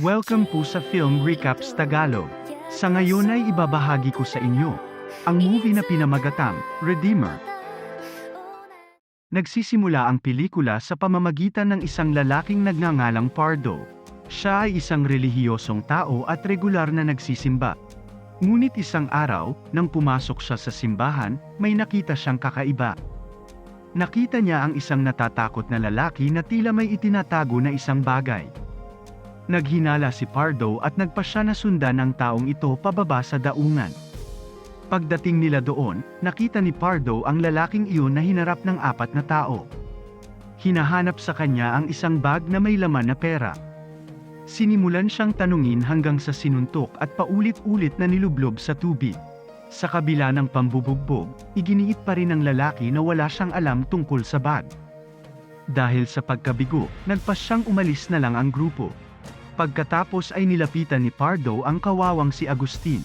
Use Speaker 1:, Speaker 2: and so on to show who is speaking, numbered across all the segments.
Speaker 1: Welcome po sa Film Recaps Tagalog. Sa ngayon ay ibabahagi ko sa inyo ang movie na pinamagatang Redeemer. Nagsisimula ang pelikula sa pamamagitan ng isang lalaking nagngangalang Pardo. Siya ay isang relihiyosong tao at regular na nagsisimba. Ngunit isang araw, nang pumasok siya sa simbahan, may nakita siyang kakaiba. Nakita niya ang isang natatakot na lalaki na tila may itinatago na isang bagay. Naghinala si Pardo at nagpasya na sundan ang taong ito pababa sa daungan. Pagdating nila doon, nakita ni Pardo ang lalaking iyon na hinarap ng apat na tao. Hinahanap sa kanya ang isang bag na may laman na pera. Sinimulan siyang tanungin hanggang sa sinuntok at paulit-ulit na nilublob sa tubig. Sa kabila ng pambubugbog, iginiit pa rin ng lalaki na wala siyang alam tungkol sa bag. Dahil sa pagkabigo, nagpas siyang umalis na lang ang grupo. Pagkatapos ay nilapitan ni Pardo ang kawawang si Agustin.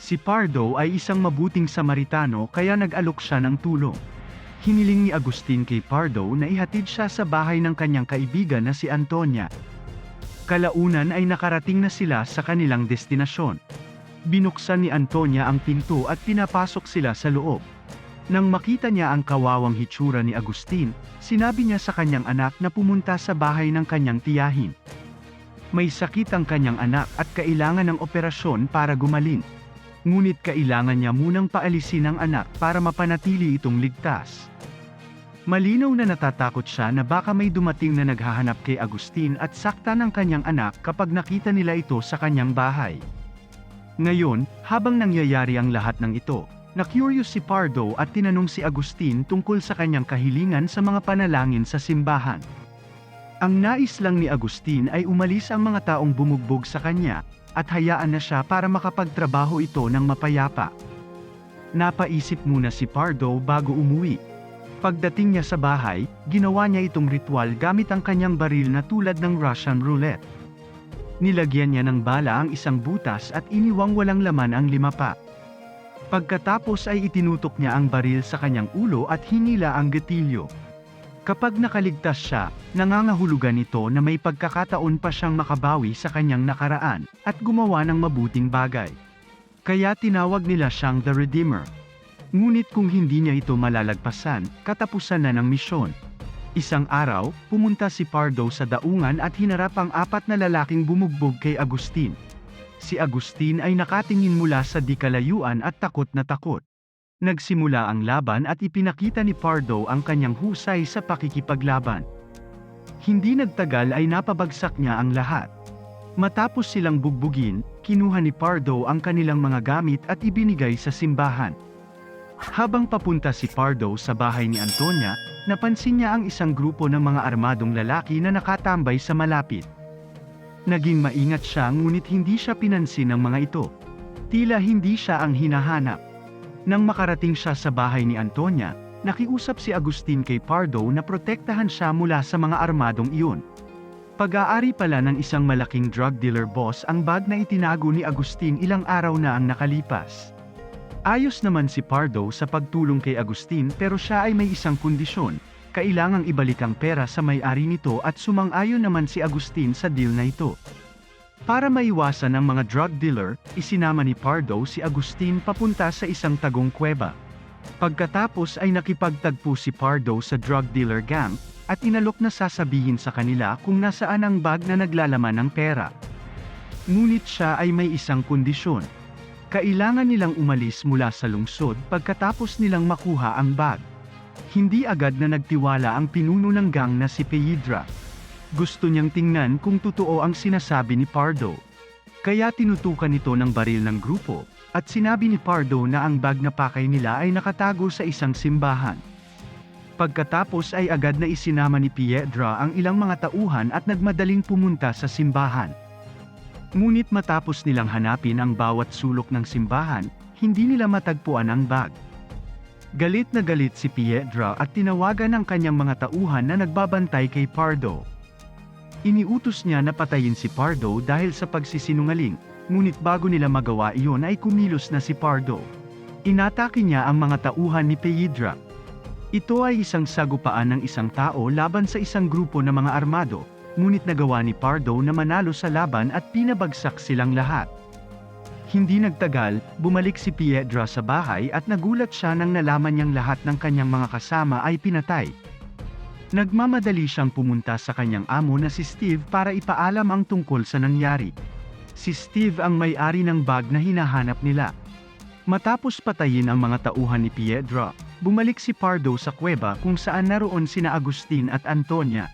Speaker 1: Si Pardo ay isang mabuting Samaritano kaya nag-alok siya ng tulong. Hiniling ni Agustin kay Pardo na ihatid siya sa bahay ng kanyang kaibigan na si Antonia. Kalaunan ay nakarating na sila sa kanilang destinasyon. Binuksan ni Antonia ang pinto at pinapasok sila sa loob. Nang makita niya ang kawawang hitsura ni Agustin, sinabi niya sa kanyang anak na pumunta sa bahay ng kanyang tiyahin. May sakit ang kanyang anak at kailangan ng operasyon para gumaling. Ngunit kailangan niya munang paalisin ang anak para mapanatili itong ligtas. Malinaw na natatakot siya na baka may dumating na naghahanap kay Agustin at sakta ng kanyang anak kapag nakita nila ito sa kanyang bahay. Ngayon, habang nangyayari ang lahat ng ito, na-curious si Pardo at tinanong si Agustin tungkol sa kanyang kahilingan sa mga panalangin sa simbahan. Ang nais lang ni Agustin ay umalis ang mga taong bumugbog sa kanya, at hayaan na siya para makapagtrabaho ito ng mapayapa. Napaisip muna si Pardo bago umuwi. Pagdating niya sa bahay, ginawa niya itong ritual gamit ang kanyang baril na tulad ng Russian roulette. Nilagyan niya ng bala ang isang butas at iniwang walang laman ang lima pa. Pagkatapos ay itinutok niya ang baril sa kanyang ulo at hinila ang gatilyo. Kapag nakaligtas siya, nangangahulugan ito na may pagkakataon pa siyang makabawi sa kanyang nakaraan, at gumawa ng mabuting bagay. Kaya tinawag nila siyang The Redeemer. Ngunit kung hindi niya ito malalagpasan, katapusan na ng misyon. Isang araw, pumunta si Pardo sa daungan at hinarap ang apat na lalaking bumugbog kay Agustin. Si Agustin ay nakatingin mula sa di kalayuan at takot na takot. Nagsimula ang laban at ipinakita ni Pardo ang kanyang husay sa pakikipaglaban. Hindi nagtagal ay napabagsak niya ang lahat. Matapos silang bugbugin, kinuha ni Pardo ang kanilang mga gamit at ibinigay sa simbahan. Habang papunta si Pardo sa bahay ni Antonia, napansin niya ang isang grupo ng mga armadong lalaki na nakatambay sa malapit. Naging maingat siya ngunit hindi siya pinansin ng mga ito. Tila hindi siya ang hinahanap. Nang makarating siya sa bahay ni Antonia, nakiusap si Agustin kay Pardo na protektahan siya mula sa mga armadong iyon. Pag-aari pala ng isang malaking drug dealer boss ang bag na itinago ni Agustin ilang araw na ang nakalipas. Ayos naman si Pardo sa pagtulong kay Agustin pero siya ay may isang kondisyon, kailangang ibalik ang pera sa may-ari nito at sumang-ayon naman si Agustin sa deal na ito. Para maiwasan ang mga drug dealer, isinama ni Pardo si Agustin papunta sa isang tagong kuweba. Pagkatapos ay nakipagtagpo si Pardo sa drug dealer gang, at inalok na sasabihin sa kanila kung nasaan ang bag na naglalaman ng pera. Ngunit siya ay may isang kondisyon. Kailangan nilang umalis mula sa lungsod pagkatapos nilang makuha ang bag. Hindi agad na nagtiwala ang pinuno ng gang na si Pedra. Gusto niyang tingnan kung totoo ang sinasabi ni Pardo. Kaya tinutukan ito ng baril ng grupo, at sinabi ni Pardo na ang bag na pakay nila ay nakatago sa isang simbahan. Pagkatapos ay agad na isinama ni Piedra ang ilang mga tauhan at nagmadaling pumunta sa simbahan. Ngunit matapos nilang hanapin ang bawat sulok ng simbahan, hindi nila matagpuan ang bag. Galit na galit si Piedra at tinawagan ang kanyang mga tauhan na nagbabantay kay Pardo. Iniutos niya na patayin si Pardo dahil sa pagsisinungaling, ngunit bago nila magawa iyon ay kumilos na si Pardo. Inatake niya ang mga tauhan ni Piedra. Ito ay isang sagupaan ng isang tao laban sa isang grupo ng mga armado, ngunit nagawa ni Pardo na manalo sa laban at pinabagsak silang lahat. Hindi nagtagal, bumalik si Piedra sa bahay at nagulat siya nang nalaman niyang lahat ng kanyang mga kasama ay pinatay. Nagmamadali siyang pumunta sa kanyang amo na si Steve para ipaalam ang tungkol sa nangyari. Si Steve ang may-ari ng bag na hinahanap nila. Matapos patayin ang mga tauhan ni Piedra, bumalik si Pardo sa kuweba kung saan naroon sina Agustin at Antonia.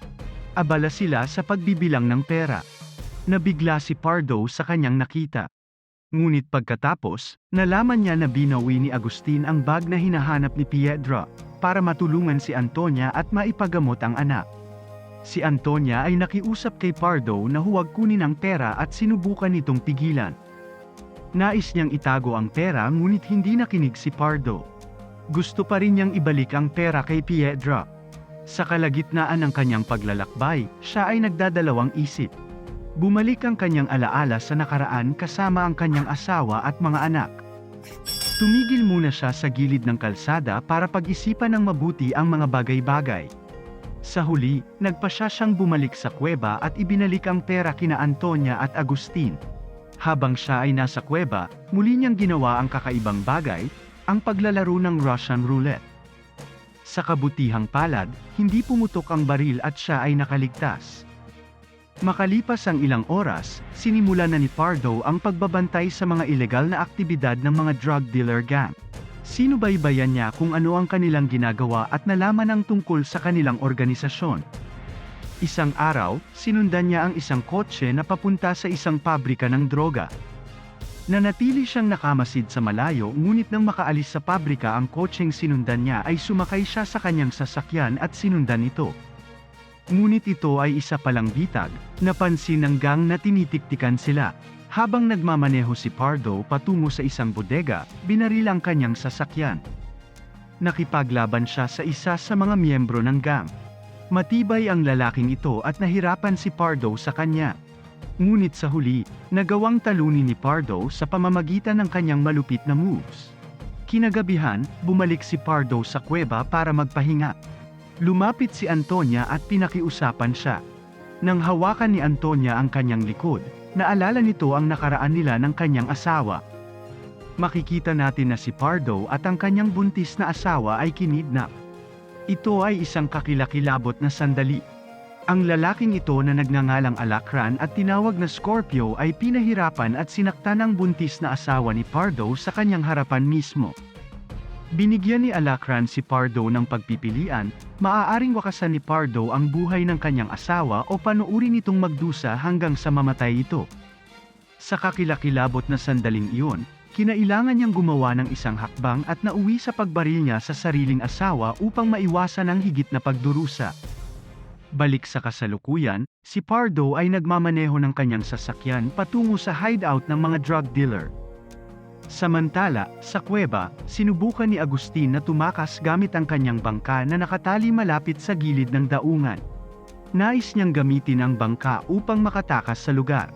Speaker 1: Abala sila sa pagbibilang ng pera. Nabigla si Pardo sa kanyang nakita. Ngunit pagkatapos, nalaman niya na binawi ni Agustin ang bag na hinahanap ni Piedra, para matulungan si Antonia at maipagamot ang anak. Si Antonia ay nakiusap kay Pardo na huwag kunin ang pera at sinubukan nitong pigilan. Nais niyang itago ang pera ngunit hindi nakinig si Pardo. Gusto pa rin niyang ibalik ang pera kay Piedra. Sa kalagitnaan ng kanyang paglalakbay, siya ay nagdadalawang isip. Bumalik ang kanyang alaala sa nakaraan kasama ang kanyang asawa at mga anak. Tumigil muna siya sa gilid ng kalsada para pag-isipan ng mabuti ang mga bagay-bagay. Sa huli, nagpasya siyang bumalik sa kuweba at ibinalik ang pera kina Antonia at Agustin. Habang siya ay nasa kuweba, muli niyang ginawa ang kakaibang bagay, ang paglalaro ng Russian roulette. Sa kabutihang palad, hindi pumutok ang baril at siya ay nakaligtas. Makalipas ang ilang oras, sinimulan na ni Pardo ang pagbabantay sa mga ilegal na aktibidad ng mga drug dealer gang. Sinubaybayan niya kung ano ang kanilang ginagawa at nalaman ang tungkol sa kanilang organisasyon. Isang araw, sinundan niya ang isang kotse na papunta sa isang pabrika ng droga. Nanatili siyang nakamasid sa malayo ngunit nang makaalis sa pabrika ang kotseng sinundan niya ay sumakay siya sa kanyang sasakyan at sinundan ito. Ngunit ito ay isa palang bitag, napansin ng gang na tinitiktikan sila. Habang nagmamaneho si Pardo patungo sa isang bodega, binaril ang kanyang sasakyan. Nakipaglaban siya sa isa sa mga miyembro ng gang. Matibay ang lalaking ito at nahirapan si Pardo sa kanya. Ngunit sa huli, nagawang talunin ni Pardo sa pamamagitan ng kanyang malupit na moves. Kinagabihan, bumalik si Pardo sa kuweba para magpahinga. Lumapit si Antonia at pinakiusapan siya. Nang hawakan ni Antonia ang kanyang likod, naalala nito ang nakaraan nila ng kanyang asawa. Makikita natin na si Pardo at ang kanyang buntis na asawa ay kinidnap. Ito ay isang kakilakilabot na sandali. Ang lalaking ito na nagngangalang Alakran at tinawag na Scorpio ay pinahirapan at sinaktan ng buntis na asawa ni Pardo sa kanyang harapan mismo. Binigyan ni Alakran si Pardo ng pagpipilian, maaaring wakasan ni Pardo ang buhay ng kanyang asawa o panuuri nitong magdusa hanggang sa mamatay ito. Sa kakilakilabot na sandaling iyon, kinailangan niyang gumawa ng isang hakbang at nauwi sa pagbaril niya sa sariling asawa upang maiwasan ang higit na pagdurusa. Balik sa kasalukuyan, si Pardo ay nagmamaneho ng kanyang sasakyan patungo sa hideout ng mga drug dealer. Samantala, sa kuweba, sinubukan ni Agustin na tumakas gamit ang kanyang bangka na nakatali malapit sa gilid ng daungan. Nais niyang gamitin ang bangka upang makatakas sa lugar.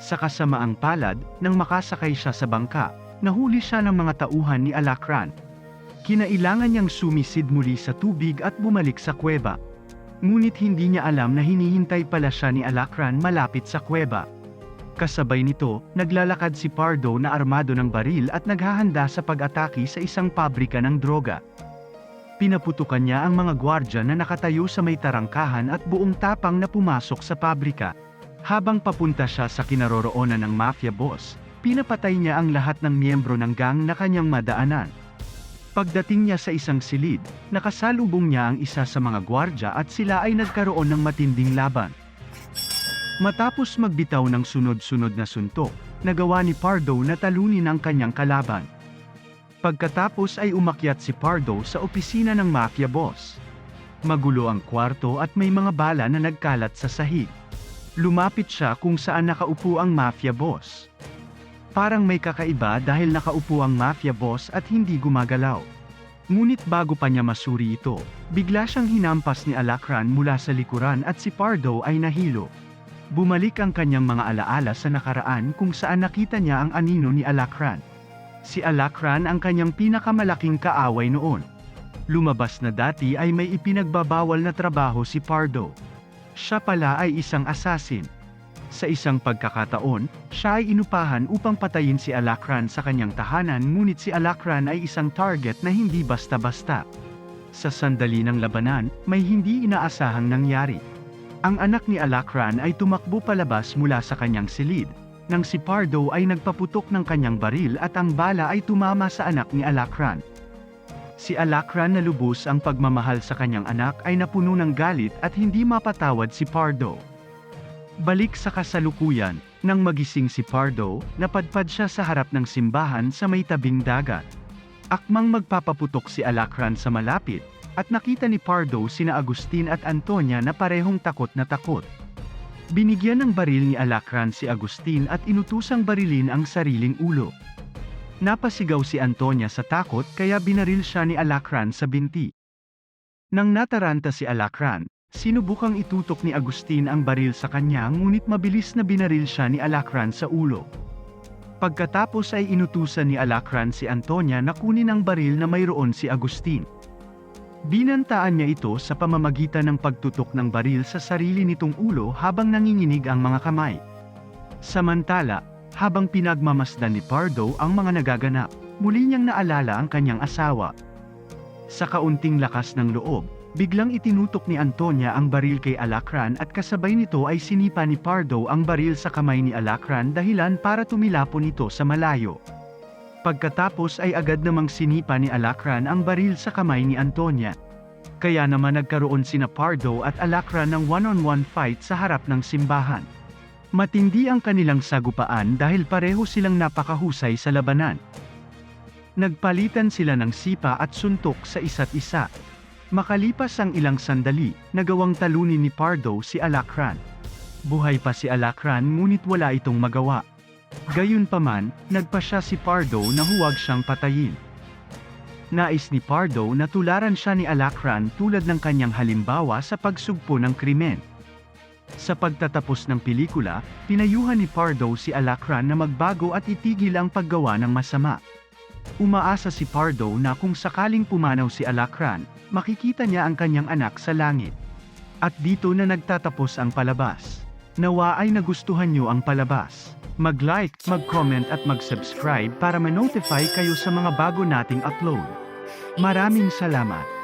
Speaker 1: Sa kasamaang palad, nang makasakay siya sa bangka, nahuli siya ng mga tauhan ni Alakran. Kinailangan niyang sumisid muli sa tubig at bumalik sa kuweba. Ngunit hindi niya alam na hinihintay pala siya ni Alakran malapit sa kuweba. Kasabay nito, naglalakad si Pardo na armado ng baril at naghahanda sa pag-atake sa isang pabrika ng droga. Pinaputukan niya ang mga gwardya na nakatayo sa may tarangkahan at buong tapang na pumasok sa pabrika. Habang papunta siya sa kinaroroonan ng mafia boss, pinapatay niya ang lahat ng miyembro ng gang na kanyang madaanan. Pagdating niya sa isang silid, nakasalubong niya ang isa sa mga gwardya at sila ay nagkaroon ng matinding laban. Matapos magbitaw ng sunod-sunod na suntok, nagawa ni Pardo na talunin ang kanyang kalaban. Pagkatapos ay umakyat si Pardo sa opisina ng mafia boss. Magulo ang kwarto at may mga bala na nagkalat sa sahig. Lumapit siya kung saan nakaupo ang mafia boss. Parang may kakaiba dahil nakaupo ang mafia boss at hindi gumagalaw. Ngunit bago pa niya masuri ito, bigla siyang hinampas ni Alakran mula sa likuran at si Pardo ay nahilo. Bumalik ang kanyang mga alaala sa nakaraan kung saan nakita niya ang anino ni Alakran. Si Alakran ang kanyang pinakamalaking kaaway noon. Lumabas na dati ay may ipinagbabawal na trabaho si Pardo. Siya pala ay isang assassin. Sa isang pagkakataon, siya ay inupahan upang patayin si Alakran sa kanyang tahanan ngunit si Alakran ay isang target na hindi basta-basta. Sa sandali ng labanan, may hindi inaasahang nangyari. Ang anak ni Alakran ay tumakbo palabas mula sa kanyang silid, nang si Pardo ay nagpaputok ng kanyang baril at ang bala ay tumama sa anak ni Alakran. Si Alakran na lubos ang pagmamahal sa kanyang anak ay napuno ng galit at hindi mapatawad si Pardo. Balik sa kasalukuyan, nang magising si Pardo, napadpad siya sa harap ng simbahan sa may tabing dagat. Akmang magpapaputok si Alakran sa malapit, at nakita ni Pardo sina Agustin at Antonia na parehong takot na takot. Binigyan ng baril ni Alakran si Agustin at inutusang barilin ang sariling ulo. Napasigaw si Antonia sa takot kaya binaril siya ni Alakran sa binti. Nang nataranta si Alakran, sinubukang itutok ni Agustin ang baril sa kanya ngunit mabilis na binaril siya ni Alakran sa ulo. Pagkatapos ay inutusan ni Alakran si Antonia na kunin ang baril na mayroon si Agustin. Binantaan niya ito sa pamamagitan ng pagtutok ng baril sa sarili nitong ulo habang nanginginig ang mga kamay. Samantala, habang pinagmamasdan ni Pardo ang mga nagaganap, muli niyang naalala ang kanyang asawa. Sa kaunting lakas ng loob, biglang itinutok ni Antonia ang baril kay Alakran at kasabay nito ay sinipa ni Pardo ang baril sa kamay ni Alakran dahilan para tumilapon ito sa malayo. Pagkatapos ay agad namang sinipa ni Alakran ang baril sa kamay ni Antonia. Kaya naman nagkaroon sina Pardo at Alakran ng one-on-one fight sa harap ng simbahan. Matindi ang kanilang sagupaan dahil pareho silang napakahusay sa labanan. Nagpalitan sila ng sipa at suntok sa isa't isa. Makalipas ang ilang sandali, nagawang talunin ni Pardo si Alakran. Buhay pa si Alakran ngunit wala itong magawa. Gayunpaman, nagpa siya si Pardo na huwag siyang patayin. Nais ni Pardo na tularan siya ni Alakran tulad ng kanyang halimbawa sa pagsugpo ng krimen. Sa pagtatapos ng pelikula, pinayuhan ni Pardo si Alakran na magbago at itigil ang paggawa ng masama. Umaasa si Pardo na kung sakaling pumanaw si Alakran, makikita niya ang kanyang anak sa langit. At dito na nagtatapos ang palabas. Nawa ay nagustuhan niyo ang palabas. Mag-like, mag-comment at mag-subscribe para ma-notify kayo sa mga bago nating upload. Maraming salamat!